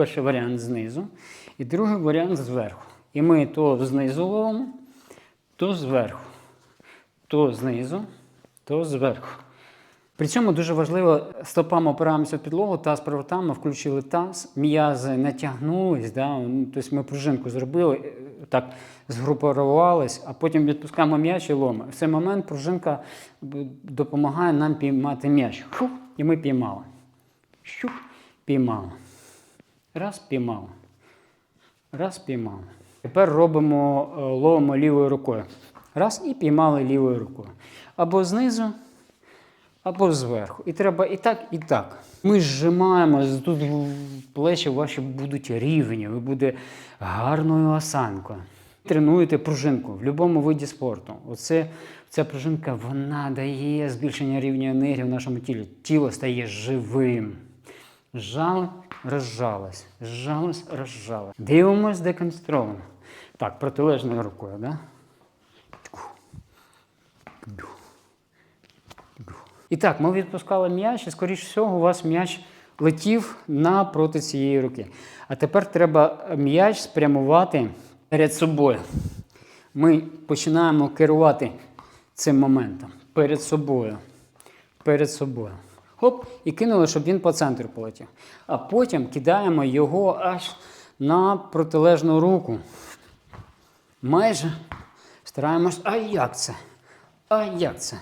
Перший варіант знизу, і другий варіант зверху. І ми то знизу ловимо, то зверху, то знизу, то зверху. При цьому дуже важливо, стопами опираємося в підлогу, таз провертаємо, включили таз, м'язи натягнулись, да? тобто ми пружинку зробили, е, так згрупувались, а потім відпускаємо м'яч і ломи. В цей момент пружинка допомагає нам піймати м'яч. І ми піймали. Щух, піймали. Раз піймали. Раз піймали. Тепер робимо, е, ловимо лівою рукою. Раз і піймали лівою рукою. Або знизу, або зверху. І треба і так, і так. Ми зжимаємо, тут плечі ваші будуть рівні, ви буде гарною осанкою. Тренуєте пружинку в будь-якому виді спорту. Оце, ця пружинка вона дає збільшення рівня енергії в нашому тілі. Тіло стає живим. Зжали, розжалось, зжалось, розжалось. Дивимось деконстровано. Так, протилежною рукою, да? І так, ми відпускали м'яч, і, скоріш всього, у вас м'яч летів напроти цієї руки. А тепер треба м'яч спрямувати перед собою. Ми починаємо керувати цим моментом перед собою. Перед собою. Хоп, і кинули, щоб він по центру полетів. А потім кидаємо його аж на протилежну руку. Майже стараємось. А як це? А як це?